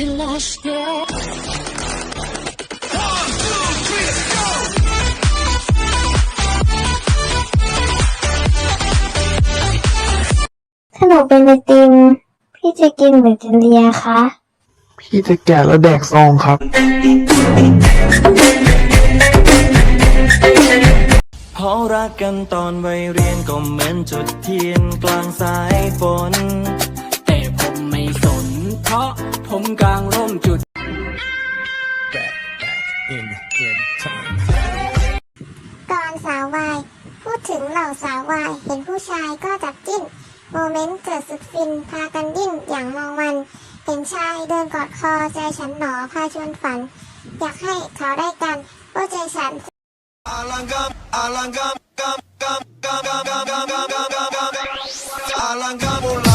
してถ้าหนูเป็นไอติม พี่จะกินหรือจะเลียคะ พี่จะแกะแล้วแดกซองครับเพราะรักกันตอนวัยเรียนก็เหมือนจุดเทียนกลางสายฝน มกลางร่มจุดก่อนสาววาย พูดถึงเหล่าสาววาย เห็นผู้ชายก็จับจิ้น โมเมนต์เกิดสุดฟิน พากันดิ้นอย่างมองมันเห็นชายเดินกอดคอใจฉันหนอพาชวนฝัน อยากให้เขาได้กันว่าใจฉัน Alangam, alangam, gam, gam, gam, gam, gam, gam, gam, gam, gam, gam. Alangam,